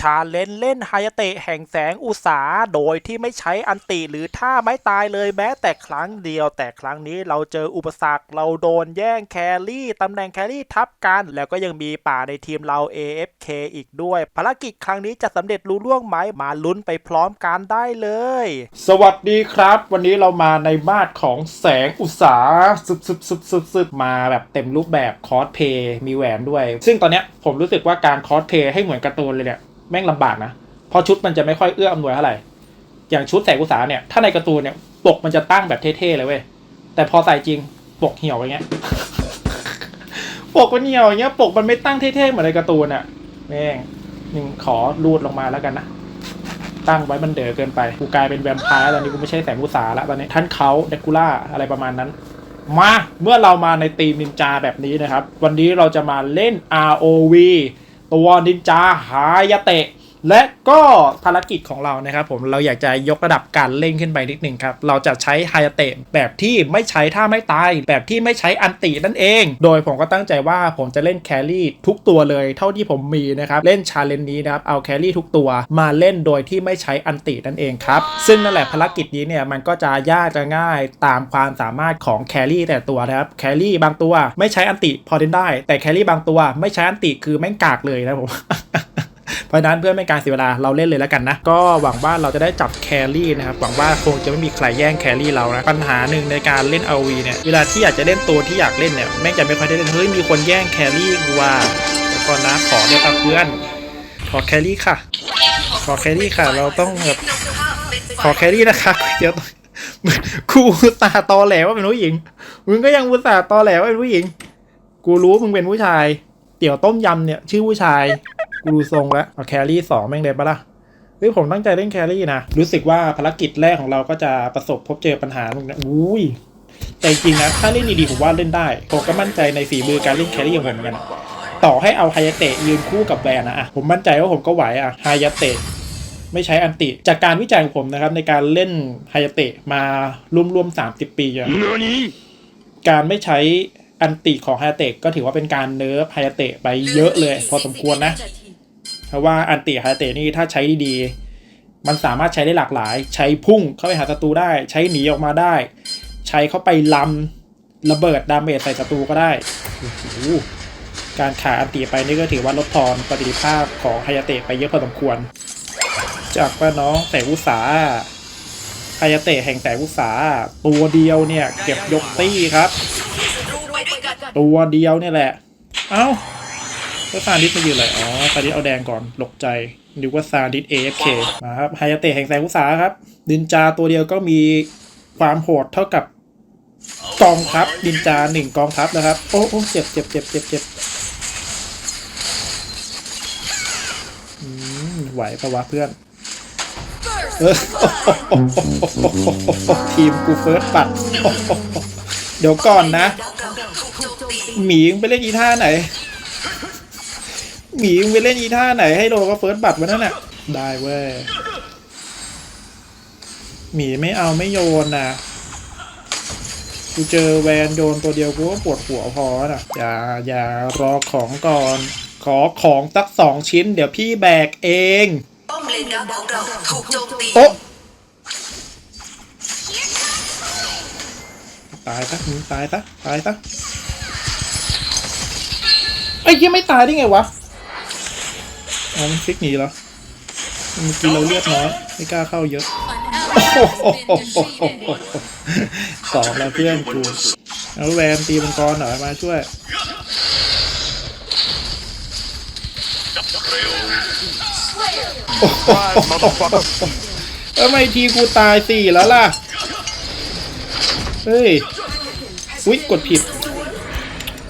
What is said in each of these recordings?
ชาเลนเล่นไฮายเตะแห่งแสงอุตสาโดยที่ไม่ใช้อันติหรือท่าไม่ตายเลยแม้แต่ครั้งเดียว แต่ครั้งนี้เราเจออุปสรรคเราโดนแย่งแครี่ตำแหน่งแครี่ทับกัน แล้วก็ยังมีป่าในทีมเรา AFK อีกด้วย ภารกิจครั้งนี้จะสำเร็จรู้ล่วงไหมมาลุ้นไปพร้อมกันได้เลย สวัสดีครับ วันนี้เรามาในมาดของแสงอุตสาซึบซึบซึบซึบซึบมาแบบเต็มรูปแบบคอสเพย์มีแหวนด้วย ซึ่งตอนเนี้ยผมรู้สึกว่าการคอสเพย์ให้เหมือนการ์ตูนเลยเนี่ย แม่งลำบากนะเพราะชุดมันจะไม่ค่อยเอื้ออำนวยเท่าไหร่อย่างชุดแสงอุตสาเนี่ยถ้าในการ์ตูนเนี่ยปกมันจะตั้งแบบเท่ๆเลยเว้ยแต่พอใส่จริงปกเหี่ยวอย่างเงี้ยปกมันเหี่ยวอย่างเงี้ยปกมันไม่ตั้งเท่ๆเหมือนในการ์ตูนอะแม่งหนึ่งขอรูดลงมาแล้วกันนะตั้งไว้มันเด๋อเกินไปกูกลายเป็นแวมไพร์แล้วนี่กูไม่ใช่แสงอุตสาละตอนนี้ท่านเขาเดกูล่าอะไรประมาณนั้นมาเมื่อเรามาในทีมนินจาแบบนี้นะครับ วันนี้เราจะมาเล่น ROV ตัวนินจาหายะเตะ และก็ภารกิจของเรานะครับผมเราอยากจะยกระดับการเล่นขึ้นไปนิดหนึ่งครับ เราจะใช้ไฮเตะแบบที่ไม่ใช้ท่าไม่ตาย แบบที่ไม่ใช้อันตินั่นเอง โดยผมก็ตั้งใจว่าผมจะเล่นแครี่ทุกตัวเลยเท่าที่ผมมีนะครับเล่นชาเลนจ์นี้นะครับเอาแครี่ทุกตัวมาเล่นโดยที่ไม่ใช้อันตินั่นเองครับซึ่งนั่นแหละภารกิจนี้เนี่ยมันก็จะยากจะง่ายตามความสามารถของแครี่แต่ตัวนะครับแครี่บางตัวไม่ใช้อันติพอเล่นได้ แต่แครี่บางตัวไม่ใช้อันติคือแม่งกากเลยนะผม เพราะนั้นเพื่อไม่การเสียเวลาเราเล่นเลยแล้วกันนะ ก็หวังว่าเราจะได้จับแครี่นะครับ หวังว่าคงจะไม่มีใครแย่งแครี่เรานะ ปัญหาหนึ่งในการเล่น RV เนี่ย เวลาที่อยากจะเล่นตัวที่อยากเล่นเนี่ย แม่งจะไม่ค่อยได้เล่น เฮ้ย มีคนแย่งแครี่กูว่าเดี๋ยวก่อนนะขอเดี๋ยวกับเพื่อน ขอแครี่ค่ะ ขอแครี่ค่ะ เราต้องแบบ ขอแครี่นะคะเดี๋ยวกูตาตอแหลว่าเป็นผู้หญิง มึงก็ยังอุตส่าห์ตอแหลว่าเป็นผู้หญิง กูรู้มึงเป็นผู้ชาย เตี๋ยวต้มยำเนี่ย ชื่อผู้ชาย กูดูทรงแล้วเอาแครี่สองแม่งเลยปะล่ะเฮ้ยผมตั้งใจเล่นแครี่นะ รู้สึกว่าภารกิจแรกของเราก็จะประสบพบเจอปัญหาตรงนี้อุ้ยแต่จริงๆนะ ถ้าเล่นดีๆผมว่าเล่นได้ ผมก็มั่นใจในฝีมือการเล่นแครี่ของผมเหมือนกันอะต่อให้เอาไฮยาเตะยืนคู่กับแวนนะอะผมมั่นใจว่าผมก็ไหวอะไฮยาเตะไม่ใช้อันติ จากการวิจัยของผมนะครับ ในการเล่นไฮยาเตะมารวมๆ30ปีอะการไม่ใช้อันติของไฮยาเตะก็ถือว่าเป็นการเนิร์ฟไฮยาเตะไปเยอะเลย พอสมควรนะ เพราะว่าอันติไฮาเตะนี่ถ้าใช้ดีๆ มันสามารถใช้ได้หลากหลาย ใช้พุ่งเข้าไปหาศัตรูได้ ใช้หนีออกมาได้ ใช้เข้าไปลำระเบิดดาเมจใส่ศัตรูก็ได้โอ้โหการขาอันติไปนี่ก็ถือว่าลดทอนประสิทธิภาพของไฮยาเตะไปเยอะพอสมควร จากว่าน้องแต่อุสาห์ไฮยาเตะแห่งแต่อุสาตัวเดียวเนี่ย เก็บยกตี้ครับ ตัวเดียวเนี่ยแหละ เอ้า แล้วซาดิสมายืนอะไรอ๋อซาดิสเอาแดงก่อนหลกใจนึกว่าซาดิส AFK มาครับไฮยาเตะแห่งแสงอุตสาครับดินจาตัวเดียวก็มีความโหดเท่ากับกองทัพดินจาหนึ่งกองทัพนะครับ โอ้โอ้เจ็บเจ็บเจ็บเจ็บเจ็บไหวปะวะเพื่อนเออทีมกูเฟิร์สปัด เดี๋ยวก่อนนะ หมีมึงไปเล่นอีท่าไหน หมีมึงไปเล่นอีท่าไหนให้โดนก็เฟิร์สบัตรวันนั้นน่ะ ได้เว้ยหมีไม่เอาไม่โยนนะกูเจอแวนโยนตัวเดียวกูก็ปวดหัวพอนะอย่าอย่ารอของก่อน ขอของสักสองชิ้น เดี๋ยวพี่แบกเองป้อมเลนดักของเราถูกโจมตีโอ๊ะตายซะมึงตายซะตายซะไอ้เหี้ยังไม่ตายได้ไงวะ อ๋อมันฟิกหนีเหรอเมื่อกี้เราเลือดน้อยไม่กล้าเข้าเยอะโอ้โหสองแล้วเพื่อนกูเอาแวนตีมังกรหน่อยมาช่วยทำไมทีกูตายสี่แล้วล่ะ เฮ้ย อุ๊ย กดผิด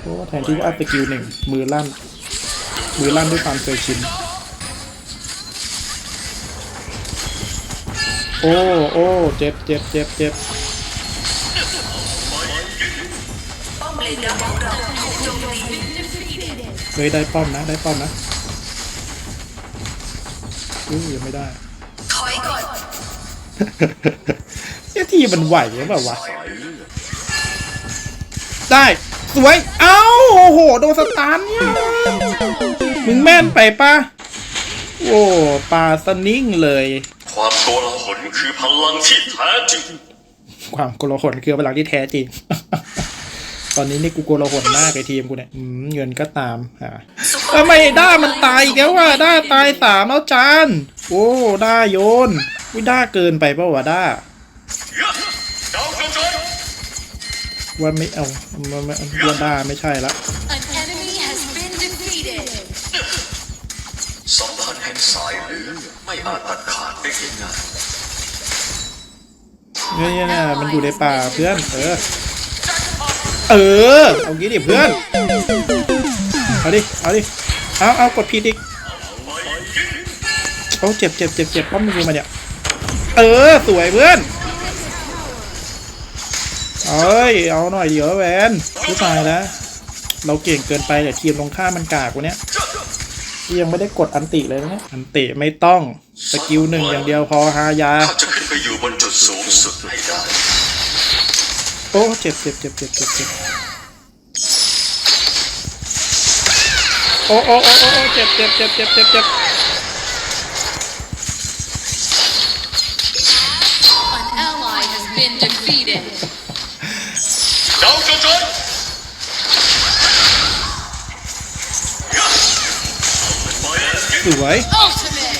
โอ้แทนที่ว่าอัพสกิลหนึ่งมือลั่น มือลั่นด้วยความเคยชิน โอ้โอ้เจ็บเจ็บเจ็บเจ็บป้อมเลนดักของเราถูกโจมตีเฮ้ยได้ป้อมนะได้ป้อมนะอุ้ยยังไม่ได้ถอยก่อนเนี่ยทีมันไหวหรือเปล่าวะได้สวย เอ้าโอ้โหโดนสตาร์ทเนี่ยมึงแม่นไปปะโอ้ปลาสนิ่งเลย ความโกลาหลคือพลังที่แท้จริง ความโกลาหลคือพลังที่แท้จริง ตอนนี้นี่กูโกลาหลมากไอทีมกูเนี่ยอืมเงินก็ตามหาทำไมด้ามันตายอีกแล้วว่ะด้าตายสามแล้วจานโอ้ด้าโยนวิด้าเกินไปเปล่าวะด้าดาวกระจายว่าไม่เอาว่าไม่ว่าด้าไม่ใช่ละ ไม่อาจตัดขาดได้ง่ายเนี่ยเนี่ยเนี่ยมันอยู่ในป่าเพื่อน เออ เออ เอางี้ดิเพื่อน เอาดิ เอาดิ เอาเอากดผิดอีกโอ้เจ็บเจ็บเจ็บเจ็บป้อมมึงมาเนี่ย เออ สวยเพื่อนเอ้ย เอาหน่อยเดี๋ยวแวนผู้ตายแล้ว เราเก่งเกินไปแต่ทีมตรงข้ามมันกากว่าเนี้ ยยังไม่ได้กดอันติเลยนะเนี่ยอันติไม่ต้องสกิลหนึ่งอย่างเดียวพอฮายาๆข้าจะขึ้นไปอยู่บนจุดสูงสุดให้ได้โอ้เจ็บเจ็บเจ็บเจ็บเจ็บเจ็บโอ้โอ้โอ้โอ้โอ้เจ็บเจ็บเจ็บเจ็บเจ็บเจ็บ An ally has been defeated. ดาวกระจาย สวย Ultimate.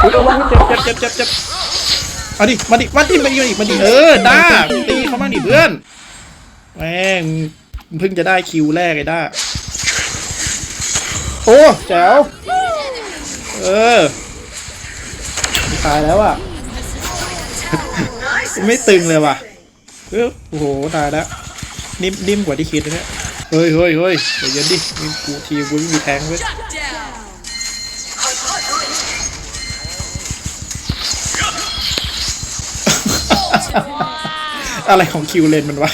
โอ้โอ้เจ็บเจ็บเจ็บเจ็บเจ็บเอาดิมาดิมาดิมาดิมาดิมาดิเออด้าตีเขาบ้างดิเพื่อนแม่งเพิ่งจะได้คิวแรกไอ้ด้าโอ้แจ๋วเออตายแล้วอะไม่ตึงเลยว่ะเออโอ้โหตายแล้วนิ่มนิ่มกว่าที่คิดนะเนี่ยเฮ้ยเฮ้ยเฮ้ยเดี๋ยวเย็นดินี่กูทีกูไม่มีแทงเว้ย อะไรของคิวเลนมันวะ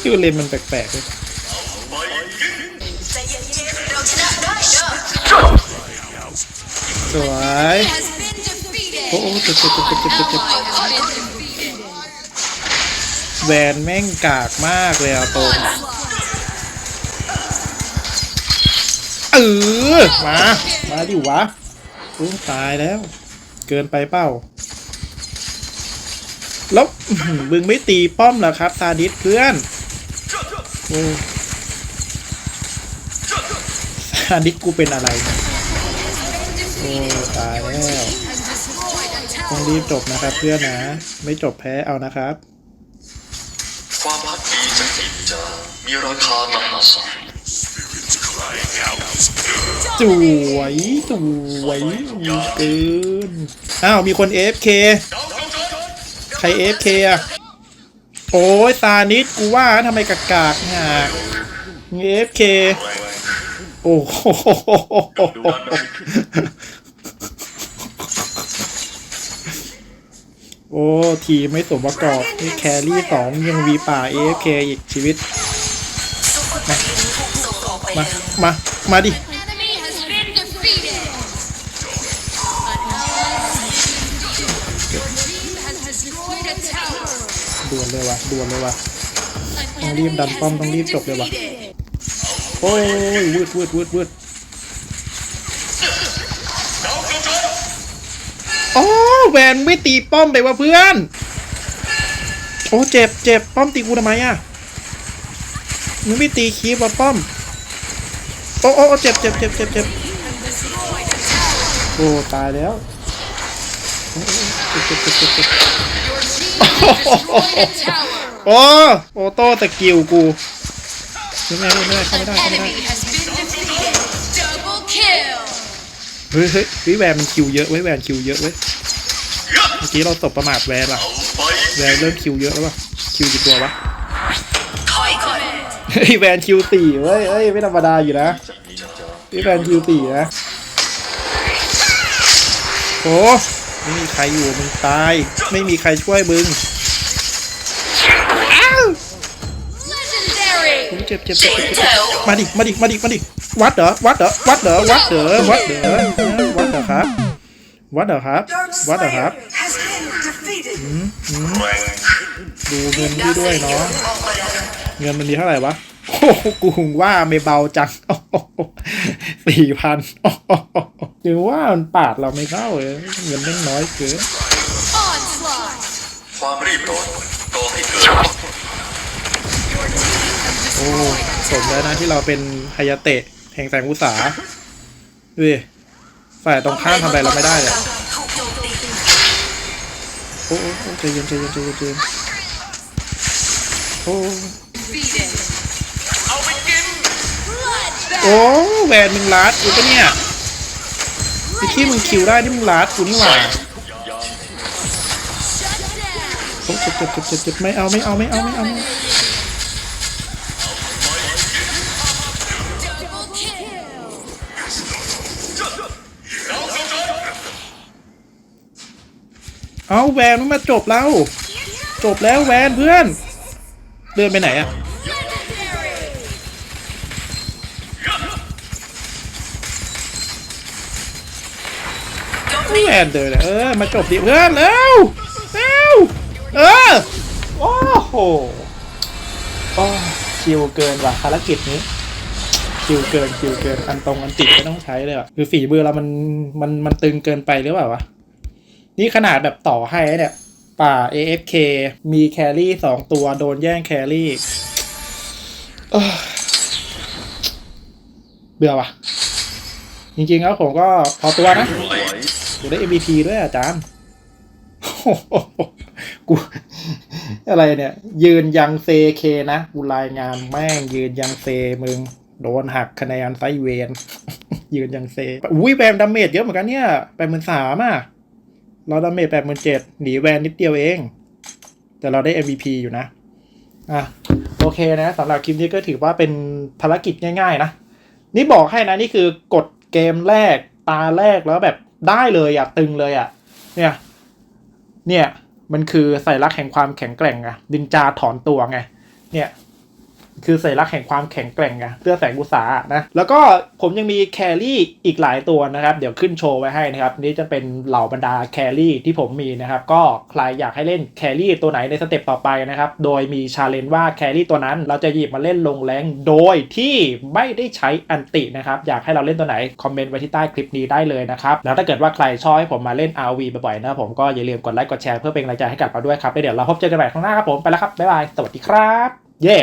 คิวเลนมันแปลกๆเลยสวยโอ้โหจบจบจบเจ็บเจ็บเจ็บเจ็บ Ally has been defeated. แวนแม่งกากมากเลยอะตรงเออมา มาดิวะอุ้ตายแล้ว เกินไปเป้า แล้วอื้อหือมึงไม่ตีป้อมเหรอครับซาดิสเพื่อนโอ้ซาดิสกูเป็นอะไรเนี่ยโอ้ตายแล้ว Has destroyed a ต้อง tower. รีบจบนะครับเพื่อนนะ ไม่จบแพ้เอานะครับ ความพักดีจากจิตจามีราคามหาศาลสวยสวยเกิน อ้าว มีคน AFK ใคร AFK อะโอ้ยตานิดกูว่าทำไมกากากๆเนี่ยมี AFK โอ้โหโอ้ทีไม่สมประกอบนี่แครี่สองยังวีป่า AFK อีกชีวิต มา มา มาดิ ด่วนเลยว่ะด่วนเลยว่ะต้องรีบดันป้อมต้องรีบจบเลยว่ะโอ้ยวืดวืดวืดวืดโอ้แวนไม่ตีป้อมเลยว่ะเพื่อน โอ้เจ็บเจ็บป้อมตีกูทำไมอะมึงไม่ตีคีบว่ะป้อม โอ้โอ้เจ็บเจ็บเจ็บเจ็บเจ็บโอ้ตายแล้วเจ็บเจ็บเจ็บเจ็บ โอ้โอโต้สกิลกูไม่ได้ไม่ได้เข้า An ไม่ได้เข้าไม่ได้ enemy has been defeated. Double kill. เฮ้ยเฮ้ยเฮ้ยแวนมันคิวเยอะเว้ยแวนคิวเยอะเว้ยเมื่อกี้เราตบประมาทแวนว่ะไปแวนเริ่มคิวเยอะแล้วว่ะคิวกี่ตัววะถอยก่อนเฮ้ยแวนคิวสี่เว้ยเฮ้ยไม่ธรรมดาอยู่นะนี่แวนคิวสี่นะโอ้ ไม่มีใครอยู่มึงตาย ไม่มีใครช่วยมึง Legendary. โอ้ยเจ็บเจ็บเจ็บเจ็บเจ็บมาดิมาดิมาดิมาดิวัดเหรอวัดเหรอวัดเหรอวัดเหรอวัดเหรอวัดเหรอครับวัดเหรอครับวัดเหรอครับ has been defeated. แรงดูเงินพี่ด้วยเนาะเงินมันมีเท่าไหร่วะโหกูหงว่าไม่เบาจังสี่พัน หรือว่ามันปาดเราไม่เข้าเลยเงินเล่นน้อยเกินความรีบร้อนก่อให้เกิดโอ้สมแล้วนะที่เราเป็นฮายาเตะแห่งแสงอุตสาดูดิฝ่ายตรงข้ามทำอะไรเราไม่ได้เลยโอ้โอ้โอ้ใจเย็นใจเย็นใจเย็นใจเย็นโอ้โอ้แหวนมึงลัดกูปะเนี่ย ไอ้ที่มึงคิวได้ที่มึงลัดกูนี่หว่าโอ้เจ็บเจ็บเจ็บเจ็บเจ็บไม่เอาไม่เอาไม่เอาไม่เอาไม่เอาเอาแวนมึงมาจบแล้วจบแล้วแวนเพื่อน เดินไปไหนอะ แว นเดินเลยเออมาจบดิเพื่อนเร็วเร็วเออโอ้โหโอ้คิวเกินว่ะภารกิจนี้คิวเกินคิวเกินอันตรงอันติดไม่ต้องใช้เลยว่ะคือฝีมือเรามันมันมันตึงเกินไปหรือเปล่าวะนี่ขนาดแบบต่อให้เนี่ยป่า AFK มีแครี่สองตัวโดนแย่งแครี่เอ้อเบื่อว่ะจริงๆแล้วผมก็พอตัวนะ กูได้ MVP ด้วยอาจารย์กูอะไรเนี่ย ยืนยังเซเคนะ กูรายงานแม่งยืนยังเซมึง โดนหักคะแนนไซเวนยืนยังเซอุ้ยแบมดาเมจเยอะเหมือนกันเนี่ยแปดหมื่นสามอะ เราดาเมจแปดหมื่นเจ็ดหนีแวนนิดเดียวเอง แต่เราได้ MVP อยู่นะอะโอเคนะสำหรับคลิปนี้ก็ถือว่าเป็นภารกิจง่าย ๆ นะ นี่บอกให้นะ นี่คือกดเกมแรกตาแรกแล้วแบบ ได้เลยอะตึงเลยอะ เนี่ย เนี่ย มันคือใส่รักษณ์แห่งความแข็งแกร่งอะดินจาถอนตัวไง เนี่ย คือสัญลักษณ์แห่งความแข็งแกร่งไงเพื่อแสงอุตสาหะนะ แล้วก็ผมยังมีแครี่อีกหลายตัวนะครับ เดี๋ยวขึ้นโชว์ไว้ให้นะครับ นี่จะเป็นเหล่าบรรดาแครี่ที่ผมมีนะครับ ก็ใครอยากให้เล่นแครี่ตัวไหนในสเต็ปต่อไปนะครับ โดยมีชาเลนจ์ว่าแครี่ตัวนั้น เราจะหยิบมาเล่นลงแรงโดยที่ไม่ได้ใช้อันตินะครับ อยากให้เราเล่นตัวไหนคอมเมนต์ไว้ที่ใต้คลิปนี้ได้เลยนะครับ แล้วถ้าเกิดว่าใครชอบให้ผมมาเล่น RV บ่อยๆนะผมก็อย่าลืมกดไลค์กดแชร์เพื่อเป็นกำลังใจให้กับเราด้วยครับเดี๋ยวเราพบเจอกันใหม่ข้างหน้าครับผมไปแล้วครับบ๊ายบายสวัสดีครับ เย้